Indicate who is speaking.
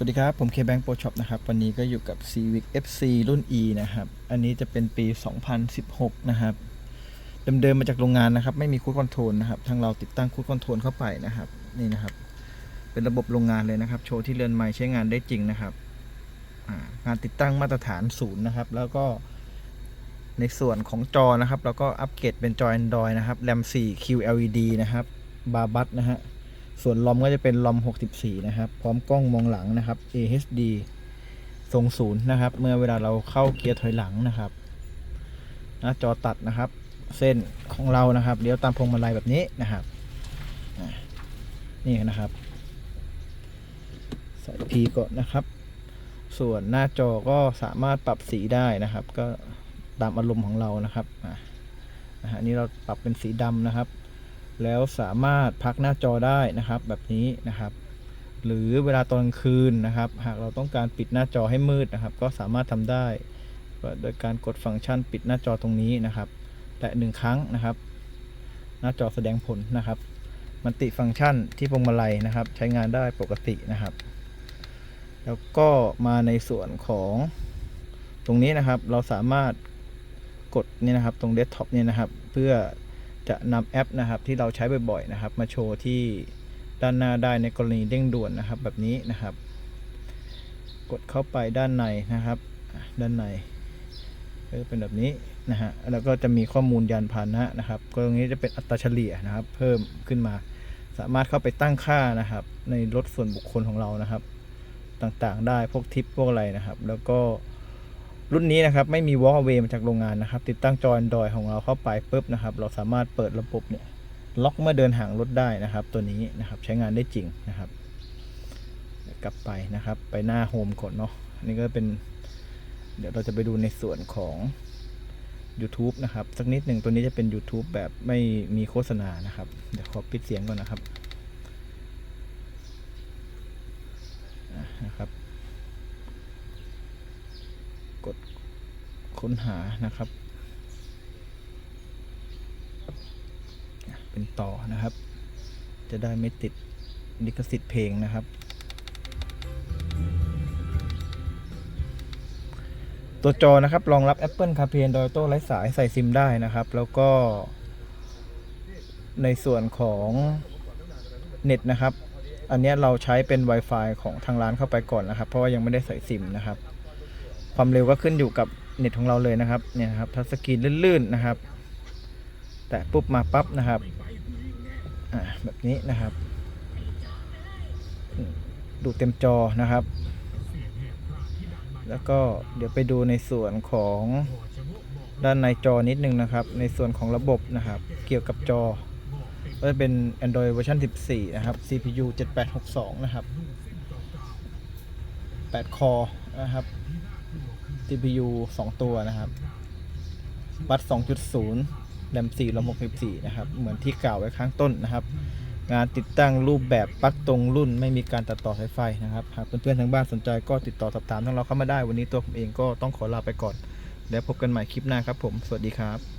Speaker 1: สวัสดีครับ ผมเคแบง k ์โปรช็อปนะครับ วันนี้ก็อยู่กับ Civic FC รุ่น E นะครับ อันนี้จะเป็นปี 2016 นะครับ เดิมๆมาจากโรงงานนะครับ ไม่มีคูดคอนโทรลนะครับ ทางเราติดตั้งคูดคอนโทรลเข้าไปนะครับ นี่นะครับ เป็นระบบโรงงานเลยนะครับ โชว์ที่เรือนไม้ใช้งานได้จริงนะครับ งานติดตั้งมาตรฐานศูนย์นะครับ แล้วก็ในส่วนของจอนะครับ เราก็อัปเกรดเป็นจอ Android นะครับ RAM 4 QLED นะครับ บาบัสนะฮะ ส่วนลอมก็จะเป็นลอม 64 นะครับ พร้อมกล้องมองหลังนะครับ AHD ทรงศูนย์นะครับ เมื่อเวลาเราเข้าเกียร์ถอยหลังนะครับ หน้าจอตัดนะครับ เส้นของเรานะครับเลี้ยวตามพวงมาลัยแบบนี้นะครับ นี่นะครับ ใส่ P ก่อนนะครับ ส่วนหน้าจอก็สามารถปรับสีได้นะครับ ก็ตามอารมณ์ของเรานะครับ อ่านะฮะนี่เราปรับเป็นสีดำนะครับ แล้วสามารถพักหน้าจอได้นะครับแบบนี้นะครับ หรือเวลาตอนกลางคืนนะครับ หากเราต้องการปิดหน้าจอให้มืดนะครับ ก็สามารถทำได้โดยการกดฟังก์ชันปิดหน้าจอตรงนี้นะครับแตะหนึ่งครั้งนะครับ หน้าจอแสดงผลนะครับมันติฟังก์ชันที่พวงมาลัยนะครับ ใช้งานได้ปกตินะครับ แล้วก็มาในส่วนของตรงนี้นะครับ เราสามารถกดนี่นะครับ ตรงเดสก์ท็อปนี่นะครับ เพื่อ จะนำแอปนะครับที่เราใช้บ่อยๆนะครับ มาโชว์ที่ด้านหน้าได้ในกรณีเร่งด่วนนะครับ แบบนี้นะครับ กดเข้าไปด้านในนะครับ ด้านในก็จะเป็นแบบนี้นะฮะแล้วก็จะมีข้อมูลยานพาหนะนะครับตรงนี้จะเป็นอัตราเฉลี่ยนะครับ เพิ่มขึ้นมา สามารถเข้าไปตั้งค่านะครับ ในรถส่วนบุคคลของเรานะครับ ต่างๆได้พวกทิปพวกอะไรนะครับ แล้วก็ รุ่นนี้นะครับไม่มี walk away มาจากโรงงานนะครับ ติดตั้งจอ Android ของเราเข้าไปปุ๊บนะครับ เราสามารถเปิดระบบเนี่ยล็อกเมื่อเดินห่างรถได้นะครับ ตัวนี้นะครับใช้งานได้จริงนะครับ กลับไปนะครับ ไปหน้าโฮมก่อนเนาะอันนี้ก็เป็น เดี๋ยวเราจะไปดูในส่วนของ YouTube นะครับ สักนิดหนึ่งตัวนี้จะเป็น YouTube แบบไม่มีโฆษณานะครับ เดี๋ยวขอปิดเสียงก่อนนะครับนะครับ กดค้นหานะครับ เป็นต่อนะครับ จะได้ไม่ติดลิขสิทธิ์เพลงนะครับ ตัวจอนะครับรองรับ Apple CarPlay Android Auto ไร้สายใส่ซิมได้นะครับ แล้วก็ ในส่วนของเน็ตนะครับ อันนี้เราใช้เป็น Wi-Fi ของทางร้านเข้าไปก่อนนะครับ เพราะว่ายังไม่ได้ใส่ซิมนะครับ ความเร็วก็ขึ้นอยู่กับเน็ตของเราเลยนะครับเนี่ยครับทัชสกรีนลื่นๆนะครับ แต่ปุ๊บมาปั๊บนะครับอ่าแบบนี้นะครับ ดูเต็มจอนะครับ แล้วก็เดี๋ยวไปดูในส่วนของด้านในจอนิดนึงนะครับ ในส่วนของระบบนะครับ เกี่ยวกับจอ ก็จะเป็น Android เวอร์ชัน14 นะครับ CPU 7862 นะครับ 8 คอนะครับ CPU 2 ตัวนะครับวัด 2.0 แรม4รอม64 นะครับ เหมือนที่กล่าวไว้ข้างต้นนะครับ งานติดตั้งรูปแบบปลั๊กตรงรุ่นไม่มีการตัดต่อสายไฟนะครับ หากเพื่อนๆทางบ้านสนใจก็ติดต่อสอบถามทางเราเข้ามาได้ วันนี้ตัวผมเองก็ต้องขอลาไปก่อน แล้วพบกันใหม่คลิปหน้าครับผม สวัสดีครับ